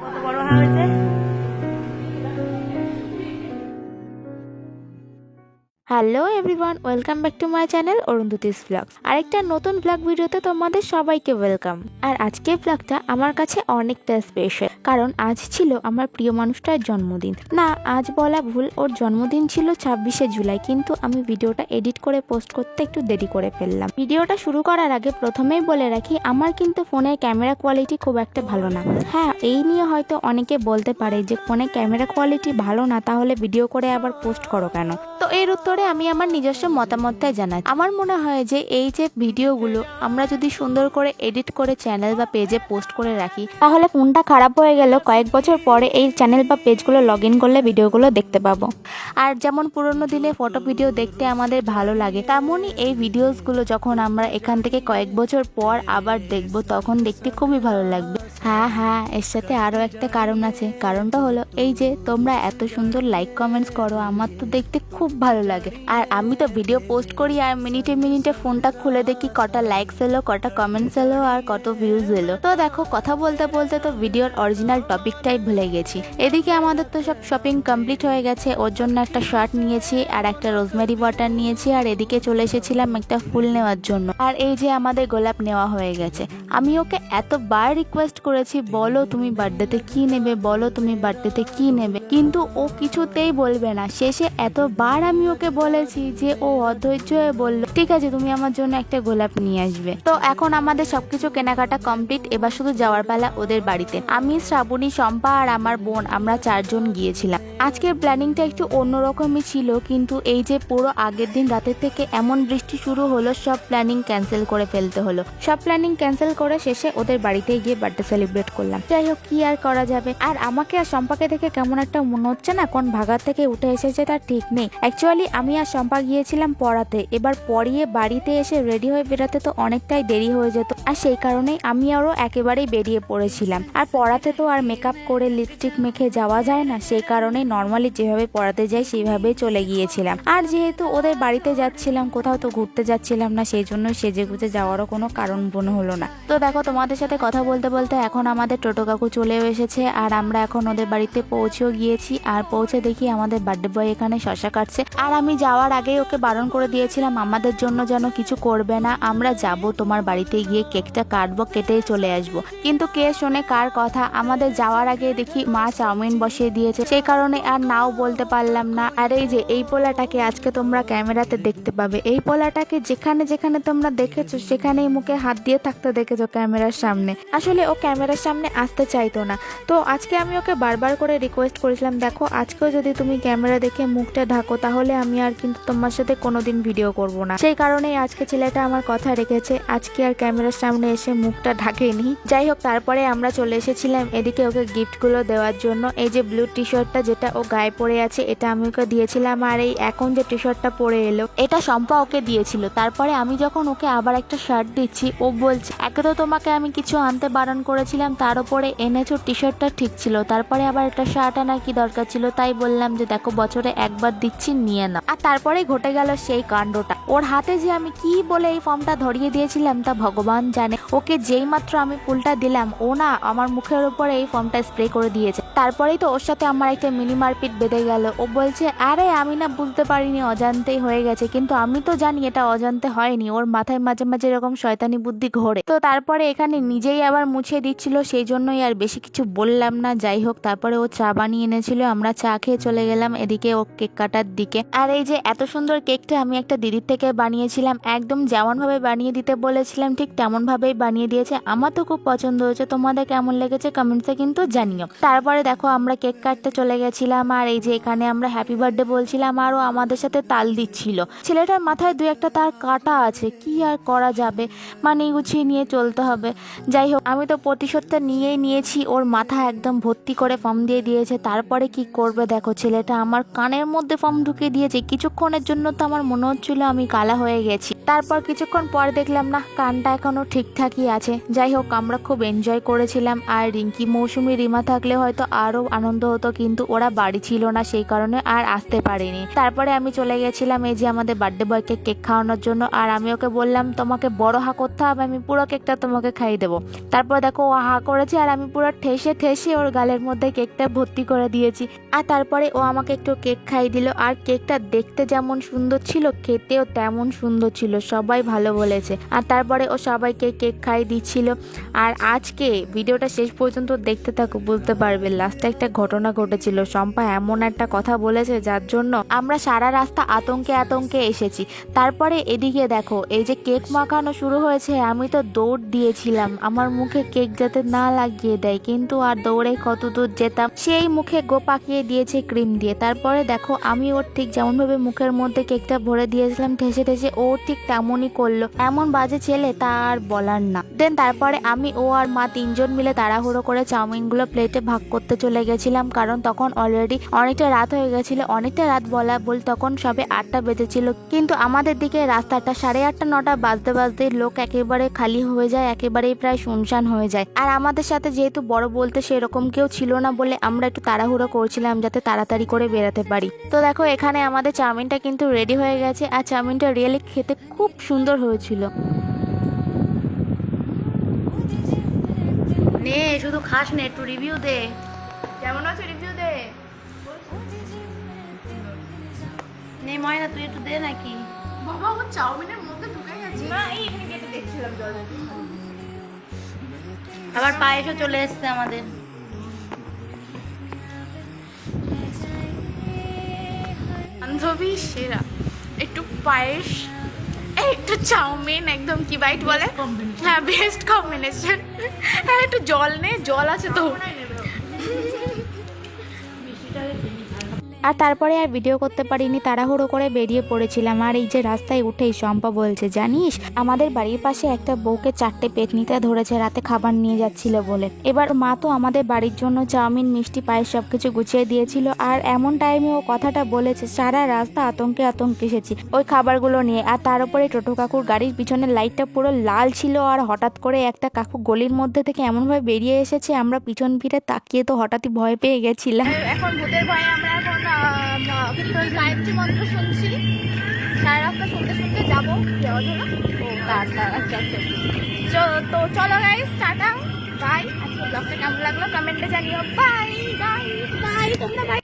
কত বড় হয়েছে? Hello everyone, welcome back to my channel Arundhati's blog আরেকটা নতুন ব্লগ ভিডিওতে তোমাদের সবাইকে ওয়েলকাম। আর আজকের ব্লগটা আমার কাছে অনেকটা স্পেশাল কারণ আজ ছিল আমার প্রিয় মানুষটার জন্মদিন। না, আজ বলা ভুল, ওর জন্মদিন ছিল ছাব্বিশে জুলাই, কিন্তু আমি ভিডিওটা এডিট করে পোস্ট করতে একটু দেরি করে ফেললাম। ভিডিওটা শুরু করার আগে প্রথমেই বলে রাখি, আমার কিন্তু ফোনের ক্যামেরা কোয়ালিটি খুব একটা ভালো না। হ্যাঁ এই নিয়ে হয়তো অনেকে বলতে পারে যে ফোনে ক্যামেরা কোয়ালিটি ভালো না, তাহলে ভিডিও করে আবার পোস্ট করো কেন? তো এর উত্তরে আমি আমার নিজস্ব মতামতটাই জানাই আমার মনে হয় যে এই যে ভিডিওগুলো আমরা যদি সুন্দর করে এডিট করে চ্যানেল বা পেজে পোস্ট করে রাখি, তাহলে ফোনটা খারাপ হয়ে গেল কয়েক বছর পরে এই চ্যানেল বা পেজগুলো লগ ইন করলে ভিডিওগুলো দেখতে পাবো। আর যেমন পুরোনো দিনে ফটো ভিডিও দেখতে আমাদের ভালো লাগে, তেমনই এই ভিডিওসগুলো যখন আমরা এখান থেকে কয়েক বছর পর আবার দেখব, তখন দেখতে খুবই ভালো লাগবে। হ্যাঁ হ্যাঁ এর সাথে আরও একটা কারণ আছে। কারণটা হলো এই যে তোমরা এত সুন্দর লাইক কমেন্টস করো, আমার তো দেখতে খুব ভালো লাগে। আর আমি তো ভিডিও পোস্ট করি আর মিনিটে মিনিটে ফোনটা খুলে দেখি কটা লাইকস এলো, কটা কমেন্টস এলো আর কত ভিউজ এলো। তো দেখো, কথা বলতে বলতে তো ভিডিওর অরিজিনাল টপিকটাই ভুলে গেছি। এদিকে আমাদের তো সব শপিং কমপ্লিট হয়ে গেছে, ওর জন্য একটা শার্ট নিয়েছি আর একটা রোজমেরি ওয়াটার নিয়েছি, আর এদিকে চলে এসেছিলাম একটা ফুল নেওয়ার জন্য। আর এই যে আমাদের গোলাপ নেওয়া হয়ে গেছে। আমি ওকে এতবার রিকোয়েস্ট করেছি, বলো তুমি বার্থডেতে কি নেবে? বলো তুমি বার্থডেতে কি নেবে? কিন্তু ও কিছুতেই বলবে না। শেষে এতবার আমি ওকে বলেছি যে ও অধৈর্য হয়ে বলল, ঠিক আছে, তুমি আমার জন্য একটা গোলাপ নিয়ে আসবে। তো এখন আমাদের সবকিছু কেনাকাটা কমপ্লিট এবার শুধু যাওয়ার পালা ওদের বাড়িতে। আমি, শ্রাবণী, শম্পা আর আমার বোন, আমরা চারজন গিয়েছিলাম। আজকের প্ল্যানিংটা একটু অন্যরকমই ছিল, কিন্তু এই যে পুরো আগের দিন রাতের থেকে এমন বৃষ্টি শুরু হলো, সব প্ল্যানিং ক্যান্সেল করে ফেলতে হলো। সব প্ল্যানিং ক্যান্সেল করে শেষে ওদের বাড়িতে গিয়ে বার্থডে সেলিব্রেট করলাম। যাই হোক, কি আর করা যাবে? আর আমাকে আর শম্পাকে দেখে কেমন একটা মনে হচ্ছে না? কোন ভাগার থেকে উঠে এসেছে তার ঠিক নেই। অ্যাকচুয়ালি আমি আর শম্পা গিয়েছিলাম পড়াতে। এবার পড়িয়ে বাড়িতে এসে রেডি হয়ে বেরোতে তো অনেকটাই দেরি হয়ে যেত। আর সেই কারণেই আমি আরও একেবারেই বেরিয়ে পড়েছিলাম। আর পড়াতে তো আর মেকআপ করে লিপস্টিক মেখে যাওয়া যায় না। সেই কারণে নর্মালি যেভাবে পড়াতে যাই সেইভাবে চলে গিয়েছিলাম। আর যেহেতু ওদের বাড়িতে যাচ্ছিলাম, কোথাও তো ঘুরতে যাচ্ছিলাম না, সেই জন্য সেজে গুজে যাওয়ারও কোনো কারণ মনে হলো না। তো দেখো, তোমাদের সাথে কথা বলতে বলতে এখন আমাদের টোটো কাকু চলেও এসেছে আর আমরা এখন ওদের বাড়িতে পৌঁছেও গিয়েছি আর পৌঁছে দেখি আমাদের বার্থডে বয় এখানে শশা কাটছে। আর আমি যাওয়ার আগেই ওকে বারণ করে দিয়েছিলাম, আমাদের জন্য যেন কিছু করবে না, আমরা যাব তোমার বাড়িতে গিয়ে কেকটা কাটবো, কেটেই চলে আসব। কিন্তু কে শোনে কার কথা? আমাদের যাওয়ার আগে দেখি মা চাউমিন বসিয়ে দিয়েছে। সেই কারণে আর নাও বলতে পারলাম না। আর এই যে, এই পোলাটাকে আজকে তোমরা ক্যামেরাতে দেখতে পাবে। এই পোলাটাকে যেখানে যেখানে তোমরা দেখেছ, সেখানেই মুখে হাত দিয়ে থাকতে দেখেছ। ক্যামেরার সামনে। আসলে ও ক্যামেরার সামনে আসতে চাইতো না। তো আজকে আমি ওকে বারবার করে রিকোয়েস্ট করেছিলাম, দেখো, আজকেও যদি তুমি ক্যামেরা দেখে মুখটা ঢাকো, তাহলে আমি আর কিন্তু তোমার সাথে কোনোদিন ভিডিও করব না। সেই কারণেই আজকে ছেলেটা আমার কথা রেখেছে, আজকে আর ক্যামেরার সামনে এসে মুখটা ঢাকেনি। যাই হোক, তারপরে আমরা চলে এসেছিলাম এদিকে ওকে গিফটগুলো দেওয়ার জন্য। এই যে ব্লু টি শার্টটা যেটা ও গায়ে পরে আছে, এটা আমি ওকে দিয়েছিলাম আর এই এখন যে টি শার্টটা পরে এলো, এটা শম্পা ওকে দিয়েছিল। তারপরে আমি যখন ওকে আবার একটা শার্ট দিচ্ছি, ও বলছে, একে তো তোমাকে আমি কিছু আনতে বারণ করেছিলাম, তার উপরে এনেছো টি শার্টটা ঠিক ছিল। তারপরে আবার একটা শার্ট আনা কি দরকার ছিল, তাই বললাম যে দেখো, বছরে একবার দিচ্ছি, নিয়ে নাও। আর তারপরে ঘটে গেল সেই কাণ্ডটা। ওর হাতে যে আমি কি বলে এই ফর্মটা ধরিয়ে দিয়েছিলাম, তা ভগবান জানে। ওকে যেই মাত্র আমি ফুলটা দিলাম, ও না আমার মুখের উপরে এই ফর্মটা স্প্রে করে দিয়েছে। তারপরেই তো ওর সাথে আমার একটা মিনি মারপিট বেঁধে গেল। ও বলছে, আরে, আমি না বুঝতে পারিনি, অজান্তেই হয়ে গেছে। কিন্তু আমি তো জানি, এটা অজান্তে হয়নি। ওর মাথায় মাঝে মাঝে এরকম শয়তানি বুদ্ধি ঘোরে। তো তারপরে এখানে নিজেই আবার মুছে দিচ্ছিল সেই জন্যই আর বেশি কিছু বললাম না। যাই হোক, তারপরে ও চা বানিয়ে এনেছিল, আমরা চা খেয়ে চলে গেলাম এদিকে ও কেক কাটার দিকে। আর এই যে এত সুন্দর কেকটা আমি একটা দিদির থেকে বানিয়েছিলাম, একদম যেমন ভাবে বানিয়ে দিতে বলেছিলাম, ঠিক তেমন ভাবেই বানিয়ে দিয়েছে। আমার তো খুব পছন্দ হয়েছে, তোমাদের কেমন লেগেছে কমেন্টসে কিন্তু জানিও। তারপরে দেখো, আমরা কেক কাটতে চলে গেছিলাম, আর এই যে এখানে আমরা হ্যাপি বার্থডে বলছিলাম, আরও আমাদের সাথে তাল দিচ্ছিল। ছেলেটার মাথায় দু একটা তার কাটা আছে, কি আর করা যাবে? মানে গুছিয়ে নিয়ে চলতে হবে। যাই হোক, আমি তো প্রতিশোধটা নিয়েই নিয়েছি। ওর মাথা একদম ভর্তি করে ফর্ম দিয়ে দিয়েছে। তারপরে কি করবে দেখো, ছেলেটা আমার কানের মধ্যে ফর্ম ঢুকিয়ে দিয়েছে। কিছুক্ষণের জন্য তো আমার মনে হচ্ছিল আমি কালা হয়ে গেছি। তারপর কিছুক্ষণ পর দেখলাম না কানটা এখনও ঠিকঠাকই আছে। যাই হোক, আমরা খুব এনজয় করেছিলাম। আর রিঙ্কি মৌসুমি রিমা থাকলে হয়তো আরও আনন্দ হতো, কিন্তু ওরা বাড়ি ছিল না, সেই কারণে আর আসতে পারিনি। তারপরে আমি চলে গেছিলাম এই যে আমাদের বার্থডে বয়কে কেক খাওয়ানোর জন্য। আর আমি ওকে বললাম, তোমাকে বড় হা করতে হবে, আমি পুরো কেকটা তোমাকে খাইয়ে দেবো। তারপর দেখো, ও হা করেছে আর আমি পুরো ঠেসে ঠেসে ওর গালের মধ্যে কেকটা ভর্তি করে দিয়েছি। আর তারপরে ও আমাকে একটু কেক খাইয়ে দিল। আর কেকটা দেখতে যেমন সুন্দর ছিল, খেতেও তেমন সুন্দর ছিল, সবাই ভালো বলেছে। আর তারপরে ও সবাইকে কেক খাইয়ে দিচ্ছিল। আর আজকে ভিডিওটা শেষ পর্যন্ত দেখতে থাকো, বুঝতে পারবে। লাস্টে একটা ঘটনা ঘটেছিল। শম্পা এমন একটা কথা বলেছে, যার জন্য আমরা সারা রাস্তা আতঙ্কে আতঙ্কে এসেছি। তারপরে এদিকে দেখো, এই যে কেক মাখানো শুরু হয়েছে, আমি তো দৌড় দিয়েছিলাম। আমার মুখে কেক যাতে না লাগিয়ে দেয়, কিন্তু আর দৌড়ে কত দূর যেতাম, সেই মুখে গো পাকিয়ে দিয়েছে ক্রিম দিয়ে। তারপরে দেখো, আমি ওর ঠিক যেমনভাবে মুখের মধ্যে কেকটা ভরে দিয়েছিলাম, ঠেসে ঠেসে ও ঠিক তেমনই করল। এমন বাজে ছেলে তা আর বলার না। দেন তারপরে আমি ও আর মা তিনজন মিলে তাড়াহুড়ো করে চাউমিনগুলো প্লেটে ভাগ করতে চলে গেছিলাম, কারণ তখন অলরেডি অনেকটা রাত হয়ে গেছিল। অনেকটা রাত বলা বল তখন সবে আটটা বেজেছিল। কিন্তু আমাদের দিকে রাস্তাটা সাড়ে আটটা, নটা বাজতে বাজতে লোক একেবারে খালি হয়ে যায়, একেবারেই প্রায় শুনশান হয়ে যায়। আর আমাদের সাথে যেহেতু বড় বলতে সেরকম কেউ ছিল না বলে আমরা একটু তাড়াহুড়ো করছিলাম যাতে তাড়াতাড়ি করে বেরাতে পারি। তো দেখো, এখানে আমাদের চাউমিনটা কিন্তু রেডি হয়ে গেছে। আর চাউমিনটা রিয়েলি খেতে খুব সুন্দর হয়েছিল। নে, শুধু খাস নে, একটু রিভিউ দে। কেমন আছে রিভিউ দে? নে ময়না, তুই একটু দে নাকি? বাবা, ও চাউমিনের মধ্যে ঢুকে আবার পায়েসও চলে এসছে আমাদের। বান্ধবী সেরা। একটু পায়েস একটু চাউমিন একদম কি বাইট বলে? হ্যাঁ বেস্ট কম্বিনেশন হ্যাঁ একটু জল নে জল আছে তো। আর তারপরে আর ভিডিও করতে পারিনি, তাড়াহুড়ো করে বেরিয়ে পড়েছিলাম। আর এই যে রাস্তায় উঠেই শম্পা বলছে, জানিস, আমাদের বাড়ির পাশে একটা বউকে চারটে পেটনিতে ধরেছে, রাতে খাবার নিয়ে যাচ্ছিল বলে। এবার মা তো আমাদের বাড়ির জন্য চাউমিন, মিষ্টি, পায়েস সবকিছু গুছিয়ে দিয়েছিল। আর এমন টাইমে ও কথাটা বলেছে, সারা রাস্তা আতঙ্কে আতঙ্কে এসেছি ওই খাবারগুলো নিয়ে। আর তার উপরে টোটো কাকুর গাড়ির পিছনে লাইটটা পুরো লাল ছিল। আর হঠাৎ করে একটা কাকু গলির মধ্যে থেকে এমনভাবে বেরিয়ে এসেছে, আমরা পিছন ফিরে তাকিয়ে তো হঠাৎই ভয় পেয়ে গেছিলাম। এখন ভূতের ভয়ে আমরা এখন গায়ত্রী মন্ত্র শুনছি। সারা রাস্তা শুনতে শুনতে যাব। জন্য। ও আচ্ছা আচ্ছা আচ্ছা তো চলো গাইস টাটা। বাই আজকে ব্লগটা কেমন লাগল? কমেন্টে জানিও। বাই বাই বাই তোমরা বাই